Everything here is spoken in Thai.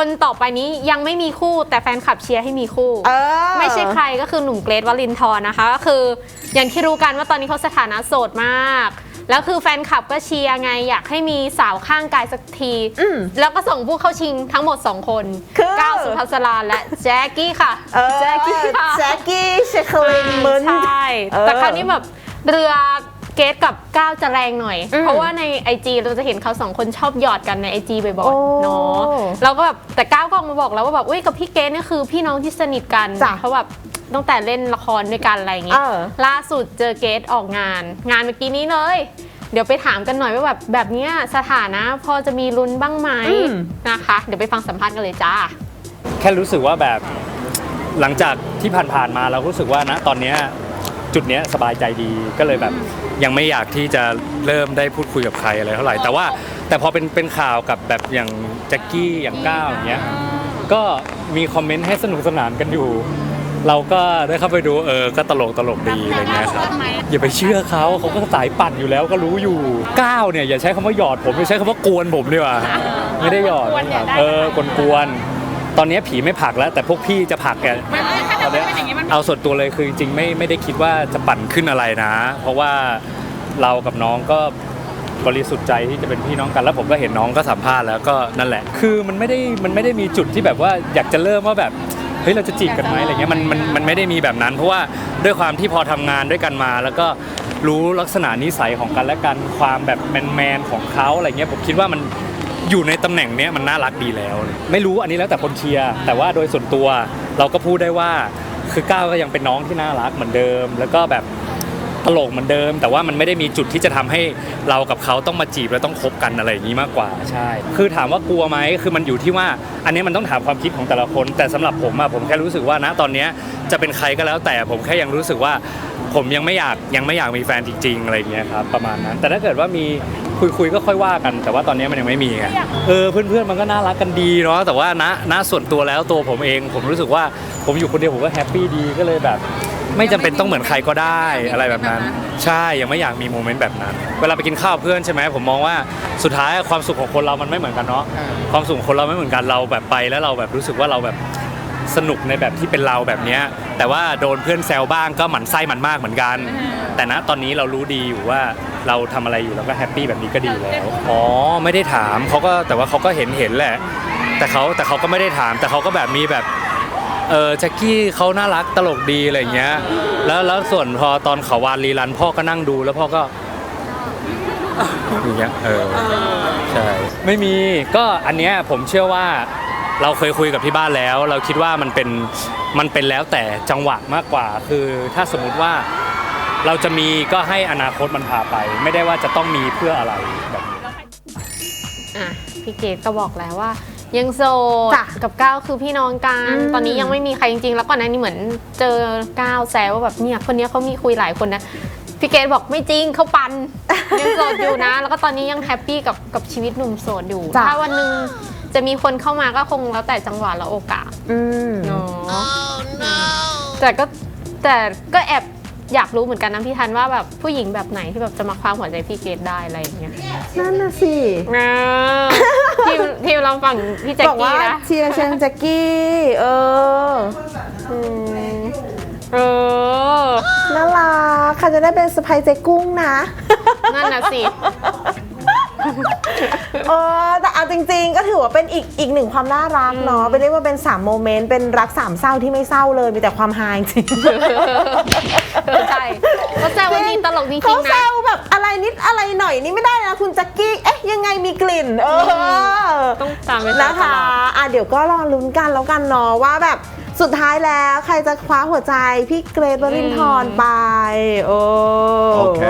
คนต่อไปนี้ยังไม่มีคู่แต่แฟนคลับเชียร์ให้มีคู่ เออไม่ใช่ใครก็คือหนุ่มเกรทวลินทร์นะคะก็คือ อย่างที่รู้กันว่าตอนนี้เขาสถานะโสดมาก แล้วคือแฟนคลับก็เชียร์ไงอยากให้มีสาวข้างกายสักที อืม แล้วก็ส่งผู้เข้าชิงทั้งหมด 2 คนคือ ก้าวสุภัสราและแจ็คกี้ค่ะเออแจ็คกี้ค่ะแจ็คกี้เชคลินมึน ใช่เออแต่คราวนี้แบบเรือ เกตกับก้าวจะแรงหน่อย อืมเพราะว่าใน IG เราจะเห็นเขาสองคนชอบหยอดกันใน IG บ่อยโอ้ๆเนาะเราก็แบบแต่ก้าวก็ออกมาบอกแล้วว่าแบบอุ้ยกับพี่เกตเนี่ยคือพี่น้องที่สนิทกันจ้ะเพราะแบบตั้งแต่เล่นละครด้วยกันอะไรอย่างเงี้เอยอล่าสุดเจอเกตออกงาน งานเมื่อกี้นี้เลย เดี๋ยวไปถามกันหน่อยว่าแบบแบบเนี้ยสถานะพอจะมีลุ้นบ้างไหมอืม นะคะ เดี๋ยวไปฟังสัมภาษณ์กันเลยจ้า แค่รู้สึกว่าแบบหลังจากที่ผ่านๆมาเรารู้สึกว่านะตอนเนี้ย จุดเนี้ยสบายใจดีก็เลยแบบยังไม่อยากที่จะเริ่มได้พูดคุยกับใครอะไรเท่าไหร่แต่ว่าแต่พอเป็นเป็นข่าวกับแบบอย่างแจ็คกี้อย่างก้าวอย่างเงี้ยก็มีคอมเมนต์ให้สนุกสนานกันอยู่ เราก็ได้เข้าไปดูเออก็ตลกตลกดีอะไรเงี้ยครับอย่าไปเชื่อเขาเขาก็สายปั่นอยู่แล้วก็รู้อยู่ก้าวเนี่ยอย่าใช้คำว่าหยอดผมอย่าใช้คำว่ากวนผมดีกว่าไม่ได้หยอดนะครับเออกวนๆตอนนี้ผีไม่ผลักแล้ว แต่พวกพี่จะผลักแกตอนเนี้ย เอาส่วนตัวเลยคือจริงๆไม่ไม่ได้คิดว่าจะปั่นขึ้นอะไรนะ เพราะว่าเรากับน้องก็บริสุทธิ์ใจที่จะเป็นพี่น้องกันแล้วผมก็เห็นน้องก็สัมภาษณ์แล้วก็นั่นแหละ คือมันไม่ได้มันไม่ได้มีจุดที่แบบว่าอยากจะเริ่มว่าแบบเฮ้ยเราจะจีบกันไหมอะไรเงี้ยมันมันมันไม่ได้มีแบบนั้น เพราะว่าด้วยความที่พอทำงานด้วยกันมา แล้วก็รู้ลักษณะนิสัยของกันและกันความแบบแมนๆของเขาอะไรเงี้ยผมคิดว่ามันอยู่ในตำแหน่งเนี้ยมันน่ารักดีแล้ว ไม่รู้อันนี้แล้วแต่คนเชียร์แต่ว่าโดยส่วนตัวเราก็พูดได้ว่า คือก้าวก็ยังเป็นน้องที่น่ารักเหมือนเดิม แล้วก็แบบตลกเหมือนเดิม แต่ว่ามันไม่ได้มีจุดที่จะทำให้เรากับเขาต้องมาจีบและต้องคบกันอะไรอย่างนี้มากกว่าใช่ คือถามว่ากลัวไหมคือมันอยู่ที่ว่า อันนี้มันต้องถามความคิดของแต่ละคน แต่สำหรับผมอะผมแค่รู้สึกว่านะตอนเนี้ยจะเป็นใครก็แล้วแต่ผมแค่ยังรู้สึกว่า ผมยังไม่อยากยังไม่อยากมีแฟนจริงๆอะไรอย่างเงี้ยครับประมาณนั้น แต่ถ้าเกิดว่ามีคุยคุยก็ค่อยว่ากัน แต่ว่าตอนนี้มันยังไม่มีไงเออเพื่อนๆมันก็น่ารักกันดีเนาะแต่ว่าณณส่วนตัวแล้วตัวผมเอง ผมรู้สึกว่าผมอยู่คนเดียวผมก็แฮปปี้ดีก็เลยแบบ ไม่จำเป็นต้องเหมือนใครก็ได้อะไรแบบนั้น ใช่ยังไม่อยากมีโมเมนต์แบบนั้น เวลาไปกินข้าวกับเพื่อนใช่ไหมผมมองว่าสุดท้ายความสุขของคนเรามันไม่เหมือนกันเนาะความสุขของคนเราไม่เหมือนกันเราแบบไปแล้วเราแบบรู้สึกว่าเราแบบ สนุกในแบบที่เป็นเราแบบเนี้ยแต่ว่าโดนเพื่อนแซวบ้างก็หมั่นไส้มันมากเหมือนกัน แต่ณตอนนี้เรารู้ดีอยู่ว่าเราทำอะไรอยู่เราก็แฮปปี้แบบนี้ก็ดีแล้ว อ๋อไม่ได้ถามเขาก็แต่ว่าเขาก็เห็นเห็นแหละ แต่เขาแต่เขาก็ไม่ได้ถาม แต่เขาก็แบบมีแบบ เออแจ็คกี้เขาน่ารักตลกดีอะไรอย่างเงี้ย แล้วแล้วส่วนพอตอนเขาวานรีรันพ่อก็นั่งดูแล้วพ่อก็อย่างเงี้ยเออใช่ไม่มีก็อันเนี้ยผมเชื่อว่า เราเคยคุยกับที่บ้านแล้ว เราคิดว่ามันเป็นมันเป็นแล้วแต่จังหวะมากกว่า คือถ้าสมมุติว่าเราจะมีก็ให้อนาคตมันพาไป ไม่ได้ว่าจะต้องมีเพื่ออะไรแบบนี้อะพี่เกดก็บอกแล้วว่า ยังโสดจ้ะกับก้าวคือพี่น้องกันอืม ตอนนี้ยังไม่มีใครจริงๆ แล้วก่อนหน้านี้เหมือนเจอก้าวแซวว่าแบบเนี่ยคนเนี้ยเขามีคุยหลายคนนะพี่เกดบอกไม่จริงเขาปันยังโสดอยู่นะ แล้วก็ตอนนี้ยังแฮปปี้กับกับชีวิตหนุ่มโสดอยู่ จ้ะ ถ้าวันหนึ่ง จะมีคนเข้ามาก็คงแล้วแต่จังหวะและโอกาสอืมเนาะแต่ก็แต่ก็แอบอยากรู้เหมือนกันนะพี่ทันว่าแบบผู้หญิงแบบไหนที่แบบจะมาคว้าหัวใจพี่เกดได้อะไรอย่างเงี้ยนั่นน่ะสิอ่าทีมทีมลองฟังพี่แจ็คบอกกี้ว่านะเชียร์เชนแจ็คกี้เอออืมเออ น่ารักใครจะได้เป็นสะพายเจ๊กุ้งนะ นั่นน่ะสิ เออแต่เอาจริง ๆ ก็ถือว่าเป็นอีกอีกหนึ่งความน่ารักเนาะไปเรียกว่าเป็น3โมเมนต์เป็นรักสามเศร้าที่ไม่เศร้าเลยมีแต่ความฮาจริงใช่เขาแซวว่านี่ตลกจริเขางๆแซนะวแบบอะไรนิดอะไรหน่อยนี่ไม่ได้นะคุณแจ็คกี้เอ๊ะยังไงมีกลิ่น เออต้องตามไปแซวนะตคะลอดอะเดี๋ยวก็รอลุ้นกันแล้วกันเนาะว่าแบบสุดท้ายแล้วใครจะคว้าหัวใจพี่เกรทวรินทร์ไป โอ้โอเค